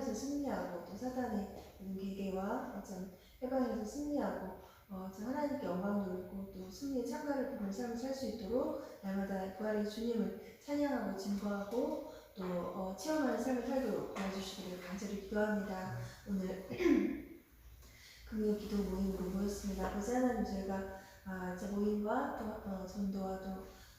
생활에서 승리하고 또 사단의 모든 계계와 어, 참 해방에서 승리하고 어, 참 하나님께 영광 돌리고 또 승리의 창가를 보는 삶을 살 수 있도록 날마다 부활의 주님을 찬양하고 증거하고 또 어, 체험하는 삶을 살도록 도와주시기를 간절히 기도합니다. 오늘 금요 기도 모임으로 모였습니다. 아버지 하나님 저희가 아, 제 모임과 또 어, 전도와 또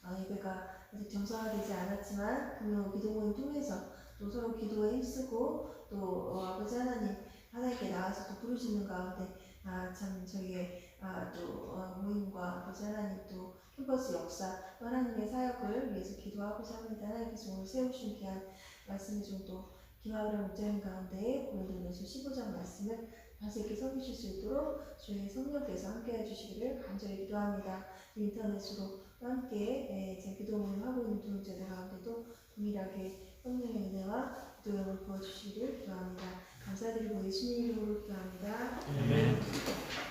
어, 예배가 아직 정상화되지 않았지만 금요 기도 모임 통해서 또 서로 기도에 힘쓰고 또 어, 아버지 하나님 하나님께 나와서 또 부르시는 가운데 아, 참 저희의 아, 또 어, 모임과 아버지 하나님 또 캠퍼스 역사 또 하나님의 사역을 위해서 기도하고자 합니다. 하나님께서 오늘 세우신 귀한 말씀이 좀또 김하우랑 목자님 가운데 고린도전서 15장 말씀을 다시 이렇게 섬기실 수 있도록 주의 성령께서 함께 해 주시기를 간절히 기도합니다. 인터넷으로 또 함께 예, 제 기도 모임 하고 있는 동역자들 가운데도 동일하게 성령의 은혜와 기도력을 부어주시기를 기도합니다. 감사드리고 예수님 이름으로 기도합니다. 아멘.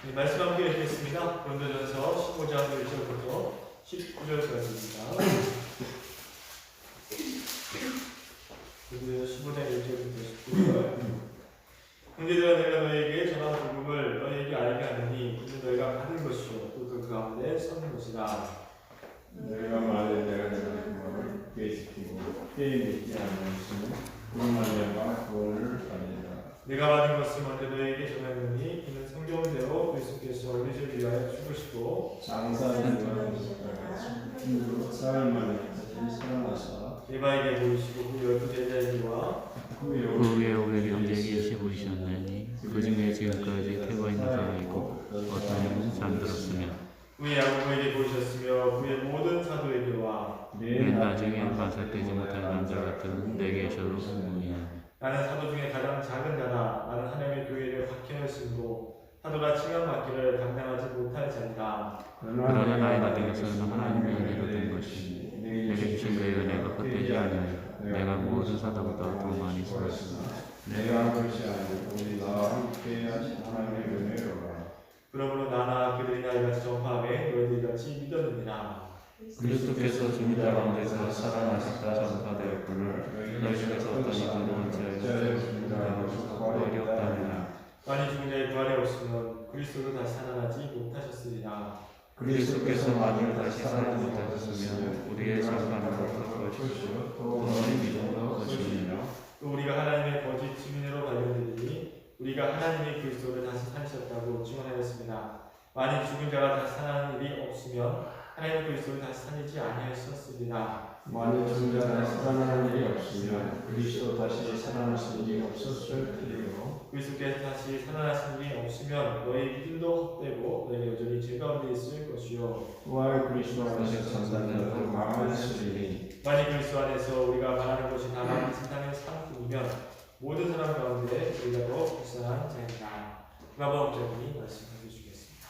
네, 말씀 함께 읽겠습니다. 고린도전서 15장 1절부터 19절까지입니다. 고린도전서 15장 1절부터 19절. 형제들아 내가 너에게 전한 복음을 너에게 알게 하느니 이는 너희가 받은 것이요 또그 가운데 서는 것이라. 내가 말해 내가 내가 그거를 깨지키고 깨 믿지 않는 것은 그만이야마 구원을 받으리라. 내가 받은 것을 먼저 너에게 전하느니 이는 성경대로 그리스도께서 우리를 위하여 죽으시고 장사하는 힘으로 사흘 만에 다시 살아나사 에바에게 보이시고 그 열두 제자에게와 후에 그 위에 우리 형제에게 보이셨나니 그 중에 지금까지 태워 있는 자가 있고 어떤 이는 잠들었으며 후에 야고보에게 보이셨으며 후에 모든 사도에게와 맨 나중에 반삭되지 못할 남자 같은 내게 절로 보이니 나는 사도 중에 가장 작은 자다. 나는 하나님의 교회를 박해하였으므로 사도가 칭함 받기를 감당하지 못할 자이다. 그러나 나의 것은 하나님의 은혜로 된 것이니 내게 주신 그의 은혜가 헛되지 아니하여 내가 모든 사도보다 더 많이 쓰었으나 내가 한 것이 아니고 우리 나와 함께 하신 하나님의 은혜로라. 그러므로 나나 그들이나 이같이 전파함에 너희들이 같이 믿었느니라 그리스도께서 죽은 자 가운데서 살아나셨다 전파되었거늘 너희 중에서 어떤 이들은 자 가운데서 부활이 없다느냐? 만일 죽은 자의 부활이 없으면 그리스도도 다시 살아나지 못하셨으리라. 그리스도께서 만일 다시 살아나지 못하셨으면 우리의 전파는 어떨 것이요? 또 너희 믿음은 것이니라. 또 우리가 하나님의 거짓 증인으로 발견되니 우리가 하나님의 그리스도를 다시 살리셨다고 증언하였습니다. 만일 죽은 자가 다시 살아나는 일이 없으면 하나님의 그리스도를 다시 살리지 아니하셨으리라. 만일 존재가 살아나는 일이 없으면 그리스도 다시 살아나실 일이 없었을 테리요. 그리스도께서 다시 살아나신 일이 없으면 너희 믿음도 헛되고 너희 여전히 죄 가운데 있을 것이요. 부활 그리스도 안에서 산다는 자들 망하였으리니 만일 그리스도 안에서 우리가 말하는 것이 다만 세상의 상품이면 모든 사람 가운데 우리가 더 불쌍한 자이다. 마법자님이 말씀해 주시겠습니다.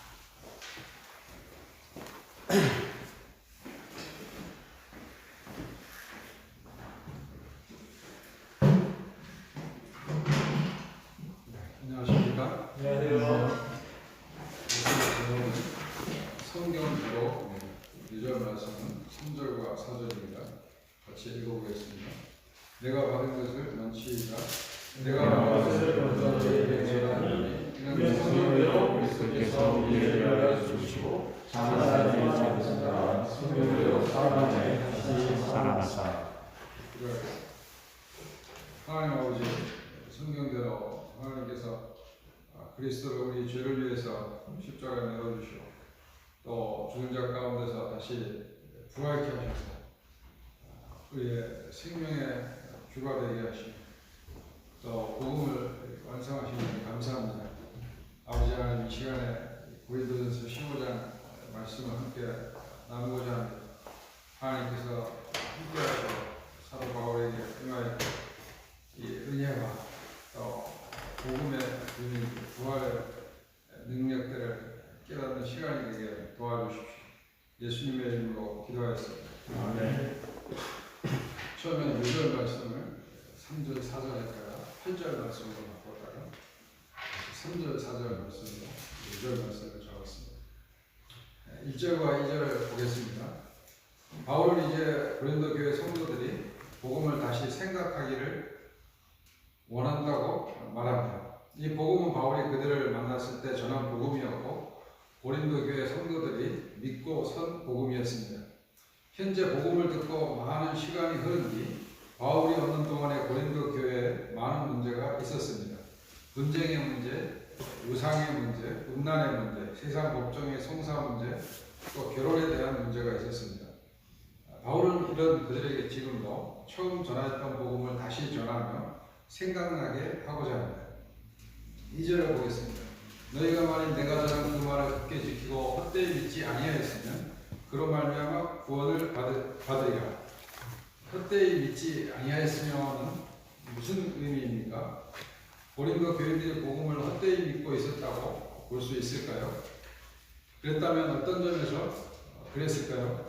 안녕하십니까? 안녕하세요. 성경으로 유절 말씀은 3절과 4절입니다. 같이 읽어보겠습니다. 내가 받은 것을 만취이다. 내가 받은 것을 먼저 너희에게 전하니 이는 성경대로 그리스도께서 우리를 위하여 죽으시고 장사하지 않으신다. 성령으로 살아나네 다시 살아나사 기도하겠습니다. 하나님 아버지 성경대로 하나님께서 아, 그리스도를 우리 죄를 위해서 십자가에 내어주시고 또 죽은 자 가운데서 다시 부활케 하셔서 아, 우리의 생명의 주가 되게 하시고 또 복음을 완성하시니 감사합니다. 아버지 하나님 이 시간에 고린도전서 15장 말씀을 함께 나누고자 합니다. 하나님께서 함께하시고 사도 바울에게 응하여 이 은혜와 또 복음의 주님 부활의 능력들을 깨닫는 시간이 되게 도와주십시오. 예수님의 이름으로 기도하였습니다. 아멘. 처음에는 6절 말씀을 3절, 4절 했다가 8절 말씀으로 바꿨다가 3절, 4절 말씀으로 6절 말씀을 적었습니다. 1절과 2절을 보겠습니다. 바울은 이제 고린도 교회 성도들이 복음을 다시 생각하기를 원한다고 말합니다. 이 복음은 바울이 그들을 만났을 때 전한 복음이었고 고린도 교회 성도들이 믿고 선 복음이었습니다. 현재 복음을 듣고 많은 시간이 흐른 뒤 바울이 없는 동안에 고린도 교회에 많은 문제가 있었습니다. 분쟁의 문제, 우상의 문제, 음란의 문제, 세상 법정의 송사 문제, 또 결혼에 대한 문제가 있었습니다. 바울은 이런 그들에게 지금도 처음 전하였던 복음을 다시 전하며 생각나게 하고자 합니다. 2절을 보겠습니다. 너희가 만일 내가 전한 그 말을 굳게 지키고 헛되이 믿지 아니하였으면 그로 말미암아 구원을 받으, 받으리라. 헛되이 믿지 아니하였으면은 무슨 의미입니까? 고린도 교인들이 복음을 헛되이 믿고 있었다고 볼 수 있을까요? 그랬다면 어떤 점에서 그랬을까요?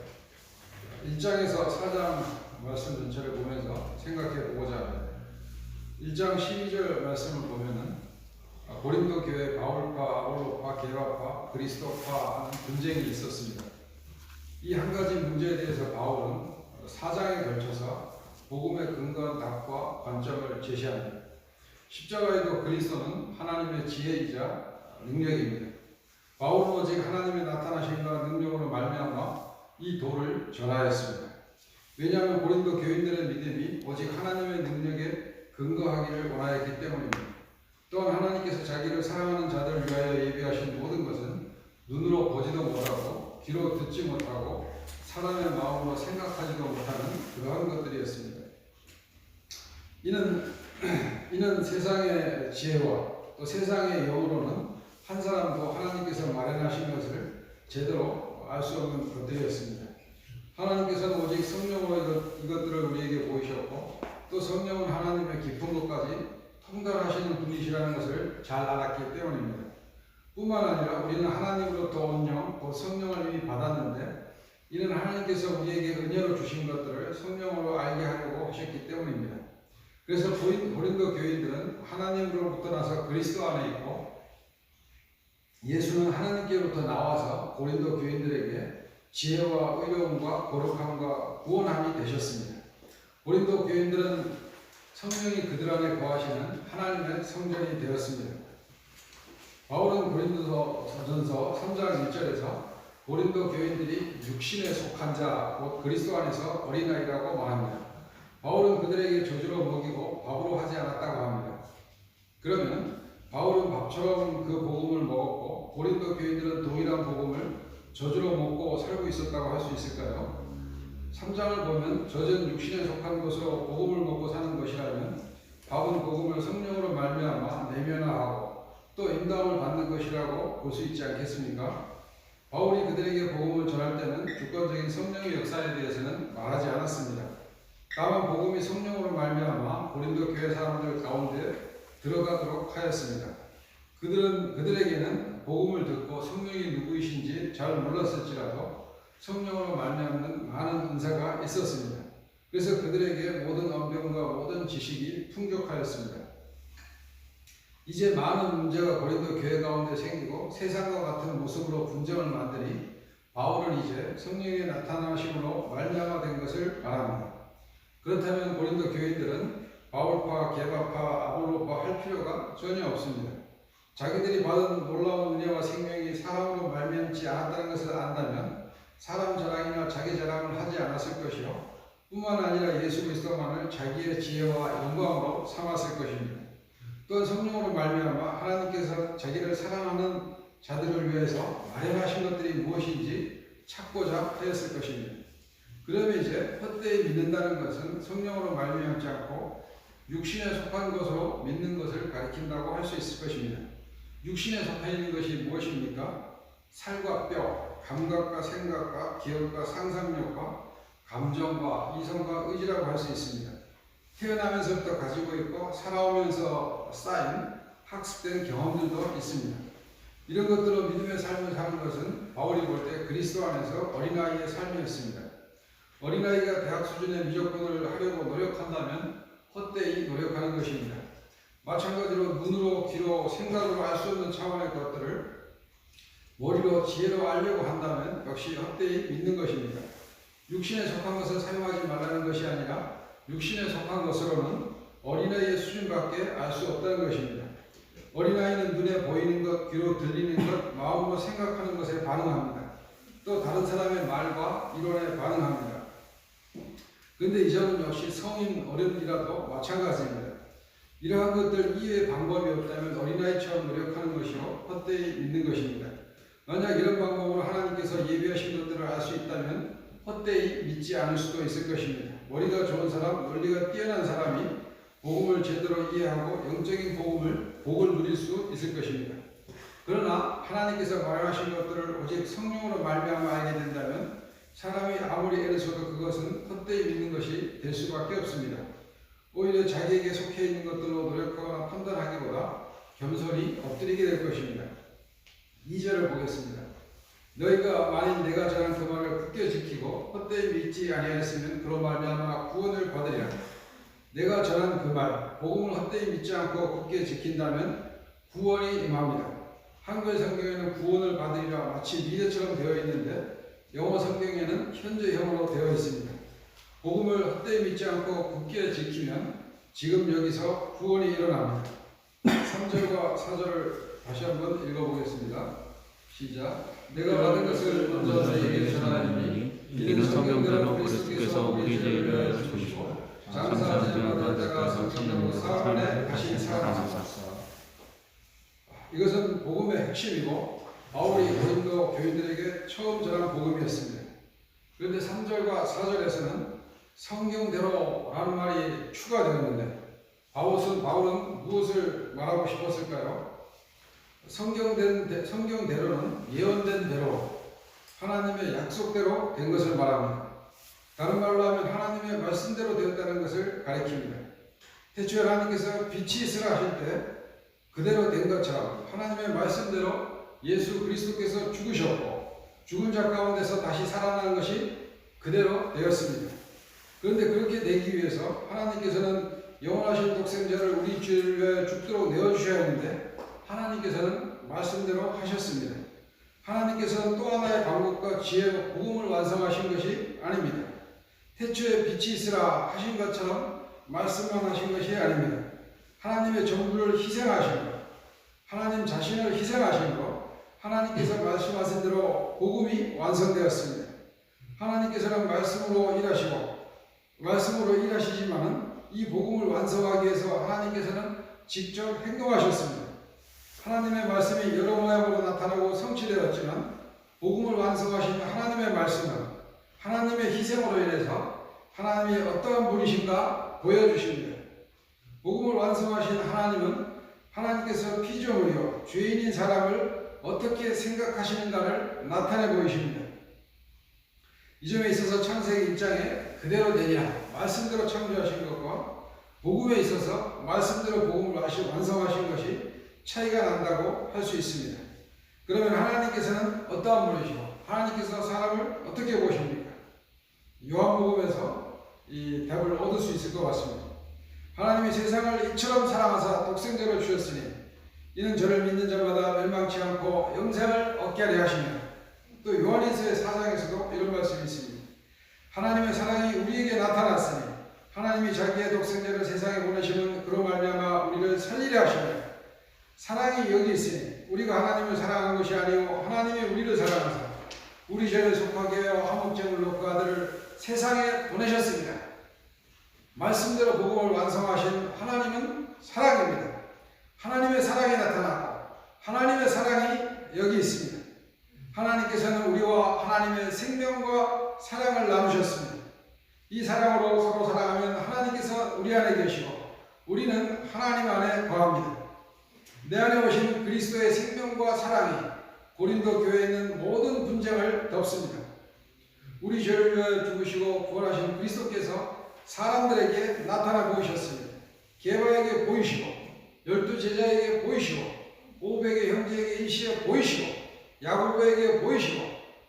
1장에서 4장 말씀 전체를 보면서 생각해 보고자 합니다. 1장 12절 말씀을 보면은 아, 고린도 교회 바울파, 아볼로파, 게바파, 그리스도파 하는 분쟁이 있었습니다. 이 한 가지 문제에 대해서 바울은 4장에 걸쳐서 복음의 근거한 답과 관점을 제시합니다. 십자가에도 그리스도는 하나님의 지혜이자 능력입니다. 바울은 오직 하나님의 나타나심과 능력으로 말미암아 이 도를 전하였습니다. 왜냐하면 고린도 교인들의 믿음이 오직 하나님의 능력에 근거하기를 원하였기 때문입니다. 또한 하나님께서 자기를 사랑하는 자들을 위하여 예비하신 모든 것은 눈으로 보지도 못하고 귀로 듣지 못하고 사람의 마음으로 생각하지도 못하는 그러한 것들이었습니다. 이는 이는 세상의 지혜와 또 세상의 영으로는 한 사람도 하나님께서 마련하신 것을 제대로 알 수 없는 것들이었습니다. 하나님께서는 오직 성령으로 이것, 이것들을 우리에게 보이셨고 또 성령은 하나님의 깊은 것까지 통달하시는 분이시라는 것을 잘 알았기 때문입니다. 뿐만 아니라 우리는 하나님으로부터 온 영, 곧 성령을 이미 받았는데 이는 하나님께서 우리에게 은혜로 주신 것들을 성령으로 알게 하려고 하셨기 때문입니다. 그래서 고린- 고린도 교인들은 하나님으로부터 나서 그리스도 안에 있고 예수는 하나님께로부터 나와서 고린도 교인들에게 지혜와 의로움과 거룩함과 구원함이 되셨습니다. 고린도 교인들은 성령이 그들 안에 거하시는 하나님의 성전이 되었습니다. 바울은 고린도서 전서 3장 1절에서 고린도 교인들이 육신에 속한 자, 곧 그리스도 안에서 어린아이라고 말합니다. 바울은 그들에게 저주로 먹이고 밥으로 하지 않았다고 합니다. 그러면 바울은 밥처럼 그 복음을 먹었고 고린도 교인들은 동일한 복음을 저주로 먹고 살고 있었다고 할 수 있을까요? 3장을 보면 젖은 육신에 속한 것으로 복음을 먹고 사는 것이라면 밥은 복음을 성령으로 말미암아 내면화하고 또 인도함을 받는 것이라고 볼 수 있지 않겠습니까? 바울이 그들에게 복음을 전할 때는 주권적인 성령의 역사에 대해서는 말하지 않았습니다. 다만 복음이 성령으로 말미암아 고린도 교회 사람들 가운데 들어가도록 하였습니다. 그들은 그들에게는 복음을 듣고 성령이 누구이신지 잘 몰랐을지라도 성령으로 말미암는 많은 은사가 있었습니다. 그래서 그들에게 모든 언변과 모든 지식이 풍족하였습니다. 이제 많은 문제가 고린도 교회 가운데 생기고 세상과 같은 모습으로 분쟁을 만드니 바울은 이제 성령의 나타나심으로 말미암아 된 것을 말합니다. 그렇다면 고린도 교인들은 바울파, 게바파, 아볼로파 할 필요가 전혀 없습니다. 자기들이 받은 놀라운 은혜와 생명이 사람으로 말미암지 않았다는 것을 안다면 사람 자랑이나 자기 자랑을 하지 않았을 것이요 뿐만 아니라 예수 그리스도만을 자기의 지혜와 영광으로 삼았을 것입니다. 또한 성령으로 말미암아 하나님께서 자기를 사랑하는 자들을 위해서 마련하신 것들이 무엇인지 찾고자 하였을 것입니다. 그러면 이제 헛되이 믿는다는 것은 성령으로 말미암지 않고 육신에 속한 것으로 믿는 것을 가리킨다고 할 수 있을 것입니다. 육신에 속해 있는 것이 무엇입니까? 살과 뼈, 감각과 생각과 기억과 상상력과 감정과 이성과 의지라고 할 수 있습니다. 태어나면서부터 가지고 있고 살아오면서 쌓인 학습된 경험들도 있습니다. 이런 것들로 믿음의 삶을 사는 것은 바울이 볼 때 그리스도 안에서 어린아이의 삶이었습니다. 어린아이가 대학 수준의 미적분을 하려고 노력한다면 헛되이 노력하는 것입니다. 마찬가지로 눈으로, 귀로, 생각으로 알 수 없는 차원의 것들을 머리로, 지혜로 알려고 한다면 역시 헛되이 믿는 것입니다. 육신에 속한 것을 사용하지 말라는 것이 아니라 육신에 속한 것으로는 어린아이의 수준밖에 알 수 없다는 것입니다. 어린아이는 눈에 보이는 것, 귀로 들리는 것, 마음으로 생각하는 것에 반응합니다. 또 다른 사람의 말과 이론에 반응합니다. 그런데 이 점은 역시 성인 어른이라도 마찬가지입니다. 이러한 것들 이외의 방법이 없다면 어린아이처럼 노력하는 것이요 헛되이 믿는 것입니다. 만약 이런 방법으로 하나님께서 예비하신 것들을 알 수 있다면 헛되이 믿지 않을 수도 있을 것입니다. 머리가 좋은 사람, 논리가 뛰어난 사람이 복음을 제대로 이해하고 영적인 복음을 복을 누릴 수 있을 것입니다. 그러나 하나님께서 말하신 것들을 오직 성령으로 말미암아 알게 된다면 사람이 아무리 애를 써도 그것은 헛되이 믿는 것이 될 수밖에 없습니다. 오히려 자기에게 속해 있는 것들로 노력하거나 판단하기보다 겸손히 엎드리게 될 것입니다. 2절을 보겠습니다. 너희가 만일 내가 전한 그 말을 굳게 지키고 헛되이 믿지 아니하였으면 그로 말미암아 구원을 받으리라. 내가 전한 그 말, 복음을 헛되이 믿지 않고 굳게 지킨다면 구원이 임합니다. 한글 성경에는 구원을 받으리라 마치 미래처럼 되어 있는데 영어 성경에는 현재형으로 되어 있습니다. 복음을 헛되이 믿지 않고 굳게 지키면 지금 여기서 구원이 일어납니다. 3절과 4절을 다시 한번 읽어보겠습니다. 시작. 내가 받은 것을 먼저 너희에게 전하노니 이는 성경대로 그리스도께서 우리 죄를 주시고 장사하지 말던 자가 성경으로 사함에 다시 살아나셨다. 이것은 복음의 핵심이고 바울이 고린도 교인들에게 처음 전한 복음이었습니다. 그런데 3절과 4절에서는 성경대로라는 말이 추가되었는데 바울은, 바울은 무엇을 말하고 싶었을까요? 성경된, 성경대로는 예언된 대로 하나님의 약속대로 된 것을 말합니다. 다른 말로 하면 하나님의 말씀대로 되었다는 것을 가리킵니다. 태초에 하나님께서 빛이 있으라 하실 때 그대로 된 것처럼 하나님의 말씀대로 예수 그리스도께서 죽으셨고 죽은 자 가운데서 다시 살아나는 것이 그대로 되었습니다. 그런데 그렇게 되기 위해서 하나님께서는 영원하신 독생자를 우리 죄를 죽도록 내어주셔야 했는데 하나님께서는 말씀대로 하셨습니다. 하나님께서는 또 하나의 방법과 지혜로 복음을 완성하신 것이 아닙니다. 태초에 빛이 있으라 하신 것처럼 말씀만 하신 것이 아닙니다. 하나님의 전부를 희생하신 것, 하나님 자신을 희생하신 것, 하나님께서 말씀하신 대로 복음이 완성되었습니다. 하나님께서는 말씀으로 일하시고 말씀으로 일하시지만은 이 복음을 완성하기 위해서 하나님께서는 직접 행동하셨습니다. 하나님의 말씀이 여러 모양으로 나타나고 성취되었지만 복음을 완성하신 하나님의 말씀은 하나님의 희생으로 인해서 하나님이 어떠한 분이신가 보여주십니다. 복음을 완성하신 하나님은 하나님께서 피조물이요 죄인인 사람을 어떻게 생각하시는가를 나타내 보이십니다. 이 점에 있어서 창세기 1장에 그대로 되니라 말씀대로 창조하신 것과 복음에 있어서 말씀대로 복음을 완성하신 것이 차이가 난다고 할 수 있습니다. 그러면 하나님께서는 어떠한 분이시고 하나님께서 사람을 어떻게 보십니까? 요한복음에서 이 답을 얻을 수 있을 것 같습니다. 하나님이 세상을 이처럼 사랑하사 독생자를 주셨으니 이는 저를 믿는 자마다 멸망치 않고 영생을 얻게 하려 하시며 또 요한일서의 사장에서도 이런 말씀이 있습니다. 하나님의 사랑이 우리에게 나타났으니 하나님이 자기의 독생자를 세상에 보내시는 그로 말미암아 우리를 살리려 하시며 사랑이 여기 있으니 우리가 하나님을 사랑한 것이 아니요 하나님이 우리를 사랑하사 우리 죄를 속하게 하여 화목제물로 그 아들을 세상에 보내셨습니다. 말씀대로 복음을 완성하신 하나님은 사랑입니다. 하나님의 사랑이 나타나고 하나님의 사랑이 여기 있습니다. 하나님께서는 우리와 하나님의 생명과 사랑을 나누셨습니다. 이 사랑으로 서로 사랑하면 하나님께서 우리 안에 계시고 우리는 하나님 안에 거합니다. 내 안에 오신 그리스도의 생명과 사랑이 고린도 교회에 있는 모든 분쟁을 덮습니다. 우리 죄를 위하여 죽으시고 부활하신 그리스도께서 사람들에게 나타나 보이셨습니다. 개바에게 보이시고 열두 제자에게 보이시고 오백의 형제에게 일시에 보이시고 야고보에게 보이시고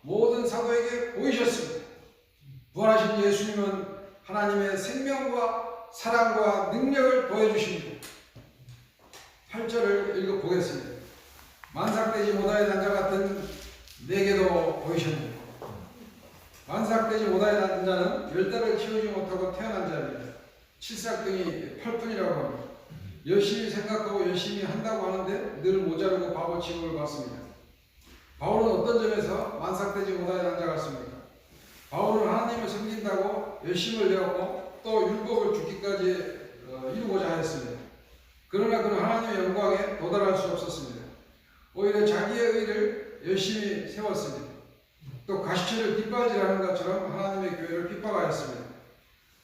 모든 사도에게 보이셨습니다. 부활하신 예수님은 하나님의 생명과 사랑과 능력을 보여주십니다. 8절을 읽어보겠습니다. 만삭되지 못하여 난자 같은 내게도 보이셨느니라. 만삭되지 못하여 난 자는 열 달을 키우지 못하고 태어난 자입니다. 칠삭등이 팔뿐이라고 합니다. 열심히 생각하고 열심히 한다고 하는데 늘 모자르고 바보 취급을 받습니다. 바울은 어떤 점에서 만삭되지 못하여 난자 같습니까? 바울은 하나님을 섬긴다고 열심을 내었고 또 율법을 죽기까지 어, 이루고자 하였습니다. 그러나 그는 하나님의 영광에 도달할 수 없었습니다. 오히려 자기의 의를 열심히 세웠습니다. 또 가시처를 뒷바지라는 것처럼 하나님의 교회를 핍박하였습니다.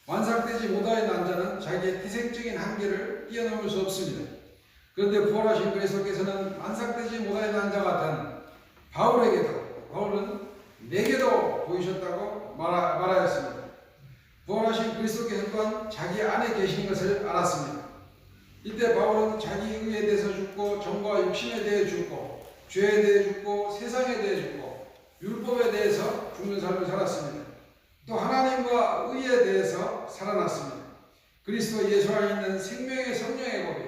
완삭되지 못하여 난 자는 자기의 태생적인 한계를 뛰어넘을 수 없습니다. 그런데 부활하신 그리스도께서는 완삭되지 못하여 난자 같은 바울에게도 바울은 내게도 보이셨다고 말하, 말하였습니다. 부활하신 그리스도께서 또한 자기 안에 계신 것을 알았습니다. 이때 바울은 자기 의에 대해서 죽고 정과 욕심에 대해 죽고 죄에 대해 죽고 세상에 대해 죽고 율법에 대해서 죽는 삶을 살았습니다. 또 하나님과 의에 대해서 살아났습니다. 그리스도 예수 안에 있는 생명의 성령의 법이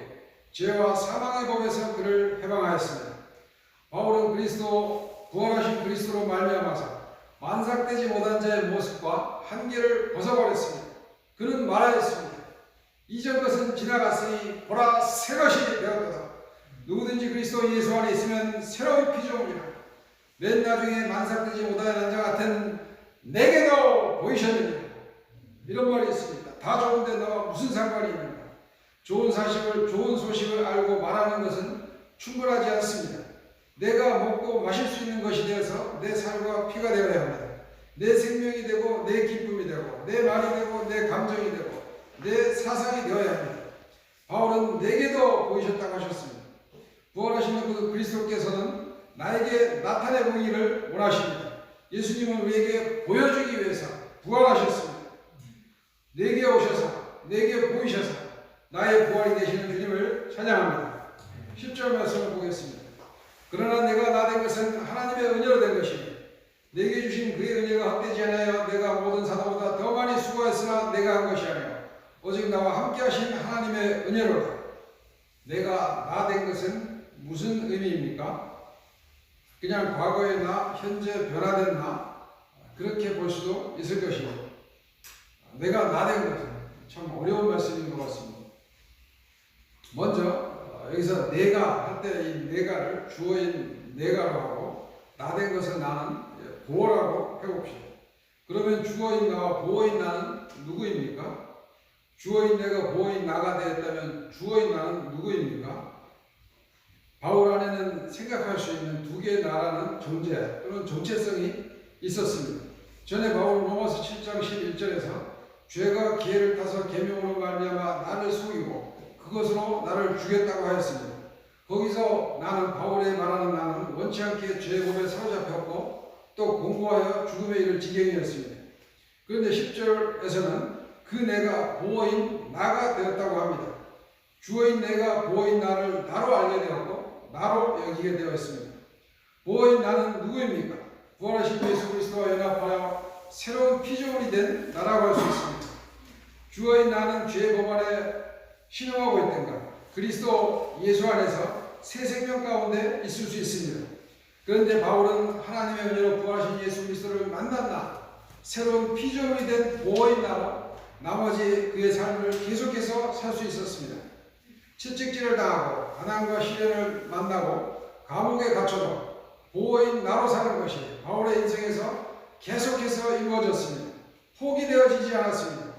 죄와 사망의 법에서 그를 해방하였습니다. 바울은 그리스도 부활하신 그리스도로 말미암아서 완삭되지 못한 자의 모습과 한계를 벗어버렸습니다. 그는 말하였습니다. 이전 것은 지나갔으니 보라 새 것이 되었도다. 누구든지 그리스도 예수 안에 있으면 새로운 피조물이라. 맨 나중에 만삭되지 못하는 자 같은 내게도 보이셨느니라. 이런 말이 있습니다. 다 좋은데 너와 무슨 상관이 있는가? 좋은 사실을 좋은 소식을 알고 말하는 것은 충분하지 않습니다. 내가 먹고 마실 수 있는 것이 되어서 내 살과 피가 되어야 합니다. 내 생명이 되고 내 기쁨이 되고 내 말이 되고 내 감정이 되고 내 사상이 되어야 합니다. 바울은 내게도 보이셨다고 하셨습니다. 부활하시는 그 그리스도께서는 나에게 나타내 보기를 원하십니다. 예수님은 우리에게 보여주기 위해서 부활하셨습니다. 내게 오셔서 내게 보이셔서 나의 부활이 되시는 주님을 찬양합니다. 10절 말씀을 보겠습니다. 그러나 내가 나 된 것은 하나님의 은혜로 된 것이니 내게 주신 그의 은혜가 헛되지 않아요. 내가 모든 사도보다 더 많이 수고했으나 내가 한 것이 아니라 오직 나와 함께 하신 하나님의 은혜로다. 내가 나 된 것은 무슨 의미입니까? 그냥 과거의 나, 현재 변화된 나 그렇게 볼 수도 있을 것이고 내가 나 된 것은 참 어려운 말씀인 것 같습니다. 먼저 어, 여기서 내가 할 때 이 내가를 주어인 내가로 하고 나 된 것은 나는 보어라고 해봅시다. 그러면 주어인 나와 보어인 나는 누구입니까? 주어인 내가 보어인 나가 되었다면 주어인 나는 누구입니까? 바울 안에는 생각할 수 있는 두 개의 나라는 존재 또는 정체성이 있었습니다. 전에 바울 로마서 7장 11절에서 죄가 기회를 타서 계명으로 말미암아 나를 속이고 그것으로 나를 죽였다고 하였습니다. 거기서 나는 바울의 말하는 나는 원치 않게 죄의 법에 사로잡혔고 또 공고하여 죽음의 일을 지경이었습니다. 그런데 10절에서는 그 내가 보어인 나가 되었다고 합니다. 주어인 내가 보어인 나를 나로 알게 되었고 나로 여기게 되었습니다. 보어인 나는 누구입니까? 부활하신 예수 그리스도와 연합하여 새로운 피조물이 된 나라고 할 수 있습니다. 주어인 나는 죄의 법 안에 신용하고 있던가 그리스도 예수 안에서 새 생명 가운데 있을 수 있습니다. 그런데 바울은 하나님의 은혜로 부활하신 예수 그리스도를 만났나 새로운 피조물이 된 보어인 나로 나머지 그의 삶을 계속해서 살 수 있었습니다. 채찍질을 당하고 가난과 시련을 만나고 감옥에 갇혀도 보호인 나로 사는 것이 바울의 인생에서 계속해서 이루어졌습니다. 포기되어지지 않았습니다.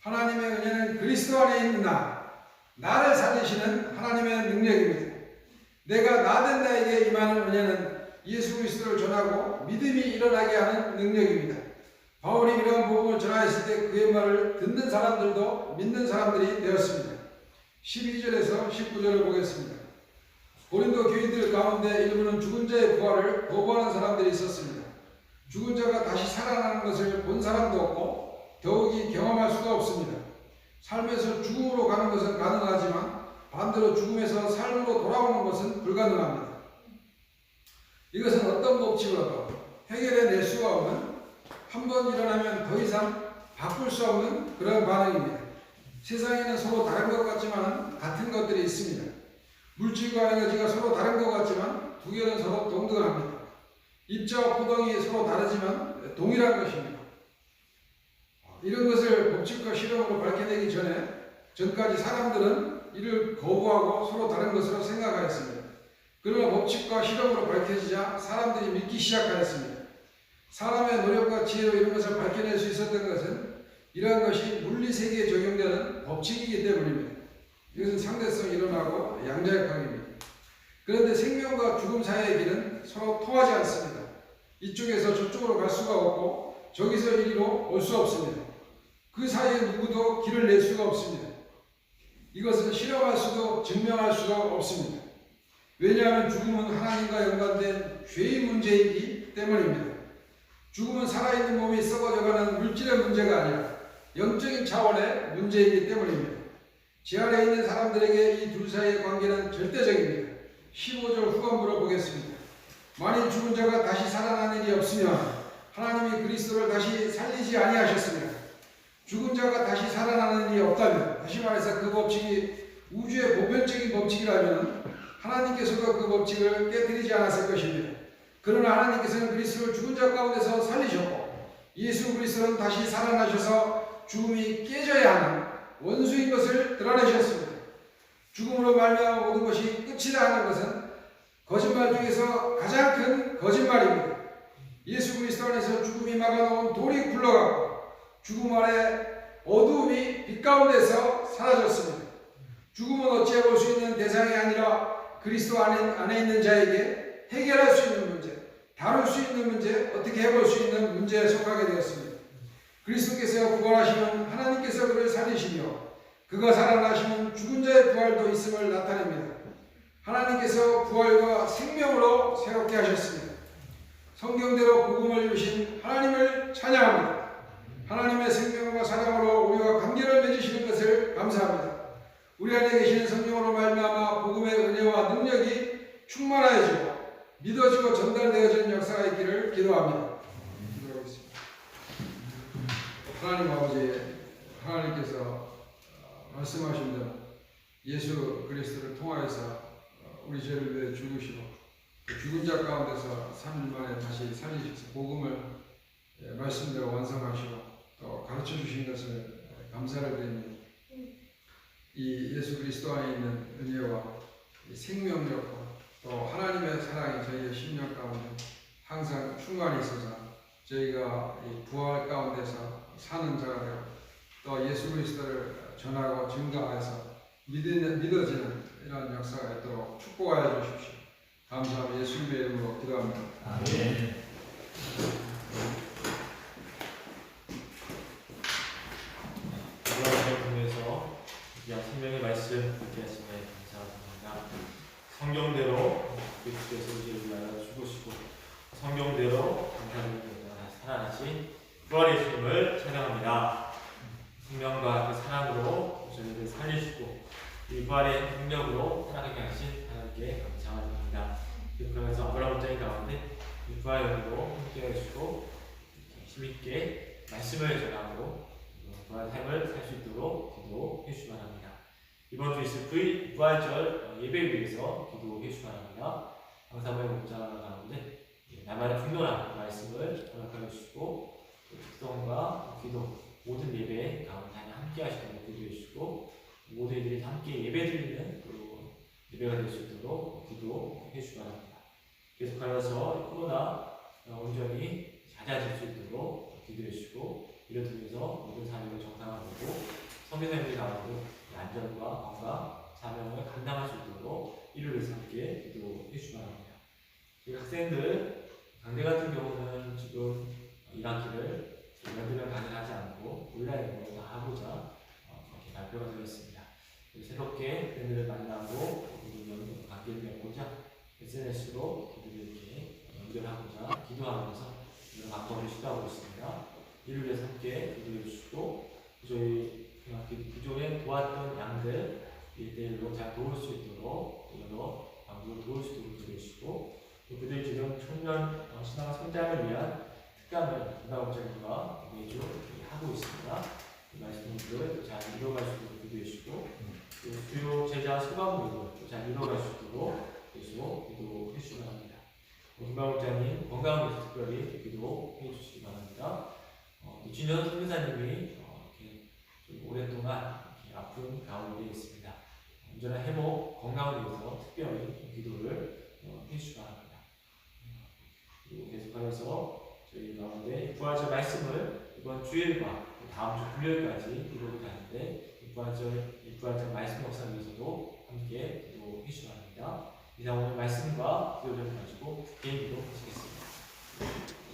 하나님의 은혜는 그리스도 안에 있는 나, 나를 살리시는 하나님의 능력입니다. 내가 나된 나에게 임하는 은혜는 예수 그리스도를 전하고 믿음이 일어나게 하는 능력입니다. 바울이 이러한 복음을 전하였을 때 그의 말을 듣는 사람들도 믿는 사람들이 되었습니다. 12절에서 19절을 보겠습니다. 고린도 교인들 가운데 일부는 죽은 자의 부활을 거부하는 사람들이 있었습니다. 죽은 자가 다시 살아나는 것을 본 사람도 없고 더욱이 경험할 수가 없습니다. 삶에서 죽음으로 가는 것은 가능하지만 반대로 죽음에서 삶으로 돌아오는 것은 불가능합니다. 이것은 어떤 법칙으로도 해결해낼 수가 없는 한 번 일어나면 더 이상 바꿀 수 없는 그런 반응입니다. 세상에는 서로 다른 것 같지만 같은 것들이 있습니다. 물질과 에너지가 서로 다른 것 같지만 두 개는 서로 동등합니다. 입자와 포동이 서로 다르지만 동일한 것입니다. 이런 것을 법칙과 실험으로 밝혀내기 전에 전까지 사람들은 이를 거부하고 서로 다른 것으로 생각하였습니다. 그러나 법칙과 실험으로 밝혀지자 사람들이 믿기 시작하였습니다. 사람의 노력과 지혜로 이런 것을 밝혀낼 수 있었던 것은 이러한 것이 물리 세계에 적용되는 법칙이기 때문입니다. 이것은 상대성이 일어나고 양자역학입니다. 그런데 생명과 죽음 사이의 길은 서로 통하지 않습니다. 이쪽에서 저쪽으로 갈 수가 없고 저기서 이리로 올 수 없습니다. 그 사이에 누구도 길을 낼 수가 없습니다. 이것은 실험할 수도 증명할 수도 없습니다. 왜냐하면 죽음은 하나님과 연관된 죄의 문제이기 때문입니다. 죽음은 살아있는 몸이 썩어져가는 물질의 문제가 아니라 영적인 차원의 문제이기 때문입니다. 제 안에 있는 사람들에게 이 둘 사이의 관계는 절대적입니다. 15절 후반부를 보겠습니다. 만일 죽은 자가 다시 살아난 일이 없으면 하나님이 그리스도를 다시 살리지 아니하셨습니다. 죽은 자가 다시 살아나는 일이 없다면 다시 말해서 그 법칙이 우주의 보편적인 법칙이라면 하나님께서도 그 법칙을 깨뜨리지 않았을 것입니다. 그러나 하나님께서는 그리스도를 죽은 자 가운데서 살리셨고 예수 그리스도는 다시 살아나셔서 죽음이 깨져야 하는 원수인 것을 드러내셨습니다. 죽음으로 말미암아 모든 것이 끝이라 하는 것은 거짓말 중에서 가장 큰 거짓말입니다. 예수 그리스도 안에서 죽음이 막아놓은 돌이 굴러가고 죽음 아래 어두움이 빛 가운데서 사라졌습니다. 죽음은 어찌해 볼 수 있는 대상이 아니라 그리스도 안에, 안에 있는 자에게 해결할 수 있는 다룰 수 있는 문제, 어떻게 해볼 수 있는 문제에 속하게 되었습니다. 그리스도께서 부활하시면 하나님께서 그를 살리시며 그가 살아나시면 죽은 자의 부활도 있음을 나타냅니다. 하나님께서 부활과 생명으로 새롭게 하셨습니다. 성경대로 복음을 이루신 하나님을 찬양합니다. 하나님의 생명과 사랑으로 우리와 관계를 맺으시는 것을 감사합니다. 우리 안에 계시는 성령으로 말미암아 복음의 은혜와 능력이 충만하여지고 믿어지고 전달되어지는 역사가 있기를 기도합니다. 기도하겠습니다. 하나님 아버지, 하나님께서 어, 말씀하신 대로 예수 그리스도를 통하여서 어, 우리 죄를 위해 죽으시고 그 죽은 자 가운데서 3일 만에 다시 살리셔서 복음을 예, 말씀대로 완성하시고 또 가르쳐 주신 것을 감사를 드립니다. 이 예수 그리스도 안에 있는 은혜와 이 생명력과 또 하나님의 사랑이 저희의 심령 가운데 항상 충만히 있어서 저희가 이 부활 가운데서 사는 자가 되고 또 예수 그리스도를 전하고 증거해서 믿는, 믿어지는 이런 역사가 있도록 축복하여 주십시오. 감사합니다. 예수님의 이름으로 기도합니다. 아멘. 이것을 통해서 귀한 생명의 말씀 듣게 하심에 감사합니다. 성경대로 그리스도께서 우리를 위하여 죽으시고 성경대로 감사를 드리며 살아나신 부활의 주님을 찬양합니다. 생명과 그 사랑으로 저희를 살리시고 이 부활의 능력으로 살아가게 하신 하나님께 감사드립니다. 그러면서 아브라함 장의 가운데 이 부활의 영으로 함께 해주시고 힘있게 말씀을 전하고 부활 삶을 살 수 있도록 기도해 주시기 바랍니다. 이번 주 있을 부이 부활절 어, 예배를 위해서 기도해 주시기 바랍니다. 강사부의 목자 가운데 예, 나만의 풍요한 말씀을 허락하여 주시고 또 특성과 기도 모든 예배 가운데 함께 기도해 주시고 모든 이들이 함께 예배 드리는 또 예배가 될 수 있도록 기도해 주시기 바랍니다. 계속하여서 코로나 어, 온전히 잦아질 수 있도록 기도해 주시고 이를 통해서 모든 사명을 정상화되고 성교사님들 가운데 안전과 건강, 사명을 감당할 수 있도록 이를 위해서 함께 기도해 주시기 바랍니다. 학생들 강대 같은 경우는 지금 1학기를 연대를 가능하지 않고 온라인으로 다 하고자 어, 발표가 되었습니다. 새롭게 팬들을 만나고 그리고 연- 관계를 맺고자 SNS로 그들을 이렇게 연결하고자 기도하면서 여러 방법을 시도하고 있습니다. 이를 위해서 함께 기도해 주시고 저희 그 기존에 도왔던 양들 일대일로 잘 도울 수 있도록 여러 방법을 도울 수 있도록 기도해 주시고 또 그들 지금 청년 어, 신앙 성장을 위한 특감을 건강검장님과 매주 이렇게 하고 있습니다. 이 말씀들을 잘 이뤄갈 수 있도록 기도해 주시고 또 주요 제자 소감물도 잘 이뤄갈 수 있도록 계속 기도해 주시기 바랍니다. 김광목장님 건강을 위해서 특별히 기도해 주시기 바랍니다. 어, 또 진현 선교사님이 어, 이렇게 좀 오랫동안 이렇게 아픈 가운데 있습니다. 온전한 회복, 건강을 위해서 특별히 기도를 어, 해주시기 바랍니다. 그리고 계속하면서 저희 가운데 부활절 말씀을 이번 주일과 또 다음 주 금요일까지 이루고 가는데 이 부활절 말씀 위해서도 함께 기도해 주시기 바랍니다. 이상 오늘 말씀과 기도를 가지고 개인 기도 하시겠습니다.